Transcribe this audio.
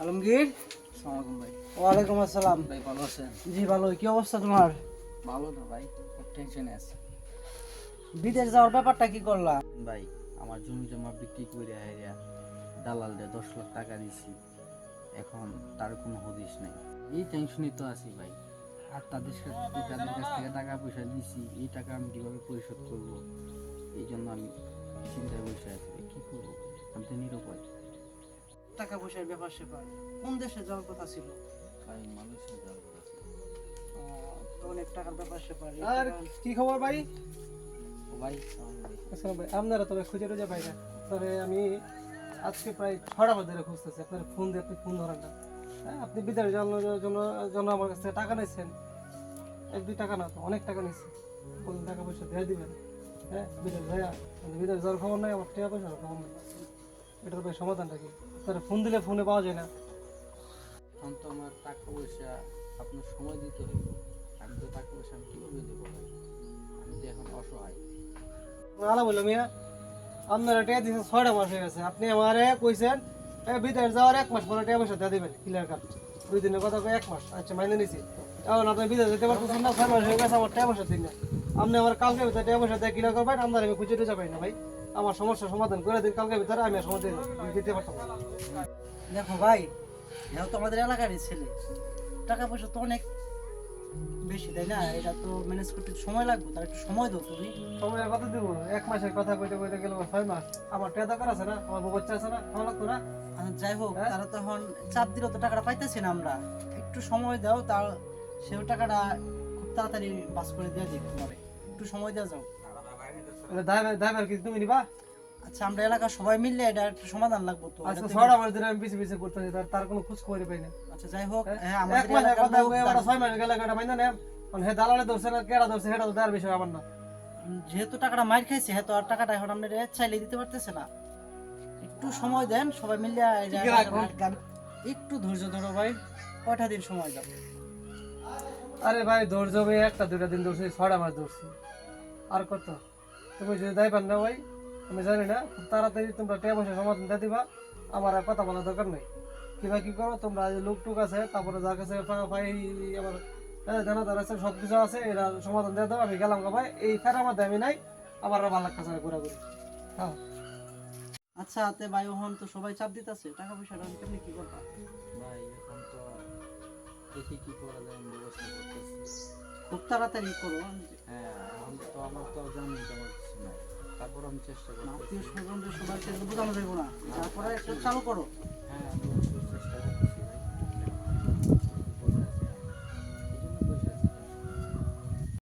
আলমগীর। সালামালাইকুম ভাই। ওয়ালাইকুম আসসালাম। ভাই ভালো আছেন? জি ভালো। কি অবস্থা তোমার? ভালো না ভাই টেনশনে আছে। বিদেশ যাওয়ার ব্যাপারটা কি করলা? ভাই আমার জমি জমা বিক্রি করে হাইরা দালালদের দশ লাখ টাকা দিছি। এখন তার কোনো হদিস নেই। এই টেনশনই তো আছি ভাই। আর তাদের সাথে তাদের কাছ থেকে টাকা পয়সা দিছি। এই টাকা আমি কীভাবে পরিশোধ করব? এই জন্য আমি চিন্তায় বসে আছি। টাকা পয়সার ব্যাপার স্যাপার। কোন দেশে যাওয়ার কথা ছিল? ভাই যাওয়ার কথা ছিল। তো অনেক টাকার ব্যাপার স্যাপার এই আর কি খবর ভাই? ভাই ভাই আসসালাম ভাই আপনারা তবে খুঁজে টুজে পাই না। তবে আমি আজকে প্রায় ছটা বাজে ধরে খুঁজতেছি। আপনার ফোন দিয়ে আপনি ফোন ধরেন না। হ্যাঁ, আপনি বিদেশ জন্য জন্য আমার কাছ থেকে টাকা নিয়েছেন। এক দুই টাকা না তো অনেক টাকা নিয়েছি। বলুন টাকা পয়সা দিয়ে দিবেন। হ্যাঁ বিদেশ যাইয়া মানে বিদেশ যাওয়ার খবর নাই আমার টাকা পয়সার খবর নেই। এটার ভাই সমাধানটা কি? তার ফোন দিলে ফোনে পাওয়া যায় না। এখন তো আমার টাকা পয়সা আপনার সময় দিতে হইব আমি তো টাকা পয়সা আমি কীভাবে দেবো ভাই? আমি তো এখন অসহায়। আলা বললাম মিয়া আপনারা টাকা দিয়েছেন ছয়টা মাস হয়ে গেছে। আপনি আমারে কইছেন বিদেশ যাওয়ার এক মাস পরে টাকা পয়সা দিয়ে দিবেন ক্লিয়ার কাট দুই দিনের কথা এক মাস আচ্ছা মাইনে নিছি। এখন আপনি বিদেশ যেতে পারতেছেন না ছয় মাস হয়ে গেছে আমার টাকা পয়সা দিন না আপনি আমার কালকে ভিতরে টাকা পয়সা দিয়ে ক্লিয়ার করবেন আপনার আমি খুঁজে পাই না ভাই। আমার সমস্যার সমাধান করে দিন কালকে ভিতরে আমি সমাধান দিতে পারতাম দেখো ভাই এও তো আমাদের এলাকারই ছেলে। টাকা পয়সা তো অনেক বেশি তাই না? এটা তো ম্যানেজ করতে সময় লাগবে তার একটু সময় দাও তুমি। সময় কথা দিব এক মাসের কথা কইতে কইতে গেল ছয় মাস। আমার টাকা দরকার আছে না আমার বউ বাচ্চা আছে না ভালো লাগতো না। আচ্ছা, যাই হোক হ্যাঁ? তারা তখন চাপ দিলেও তো টাকাটা পাইতেছি না আমরা। একটু সময় দাও তার সেও টাকাটা খুব তাড়াতাড়ি বাস করে দেওয়া তোমার। একটু সময় দেওয়া যাও। ড্রাইভার ড্রাইভার কি তুমি নিবা? আচ্ছা আমরা এলাকার সবাই মিললে এটা একটু সমাধান লাগবে তো। আচ্ছা এটা তো- ছয়টা মাস ধরে আমি পিছিয়ে পিছিয়ে করতেছি তার তার কোনো খোঁজ খবরই পাই না। আচ্ছা যাই হোক হ্যাঁ আমাদের এলাকার কথা লোক কয়ে ওরা জানে। ছয় মাস গেলে এটা মাইনা নেম। মানে হে দালালে ধরছে না কেডা ধরছে সেটা তো তার বিষয় আমার না। যেহেতু টাকাটা মার খাইছে হ্যাঁ তো আর টাকাটা এখন আমরা চাইলে দিতে পারতেছে না। একটু সময় দেন সবাই মিলে এটা- ঠিক রাখো। গান- একটু ধৈর্য ধরো ভাই কয়টা দিন সময় দাও? আরে ভাই ধৈর্য ভাই একটা দুটা দিন ধরছি ছয়টা মাস ধরছি। আর কত? তুমি যদি দায় পান না ভাই আমি জানি না খুব তাড়াতাড়ি তোমরা টাকা পয়সা সমাধান দিয়ে দিবা আমার আর কথা বলা দরকার নেই। কিবা কি করো তোমরা লোক টুক আছে তারপরে যার কাছে পা- পাই আমার হ্যাঁ, জানা তার আছে সব কিছু আছে এরা সমাধান দিয়ে দাও আমি গেলাম গা ভাই এই ফের মধ্যে আমি নাই আমার আর ভালো লাগতেছে না ঘোরাঘুরি হ্যাঁ। আচ্ছা তে ভাই ওহন তো সবাই চাপ দিতেছে টাকা পয়সাটা আমি কেমনি কি করবা? ভাই এখন তো দেখি কি করা যায় আমি ব্যবস্থা করতেছি। খুব তাড়াতাড়ি করো হ্যাঁ এখন তো আমার তো জানি আমার কিছু নাই। তারপর আমি চেষ্টা করি আত্মীয় স্বজনদের সবাইকে বোঝানো যাব না। তারপরে চালু করো। হ্যাঁ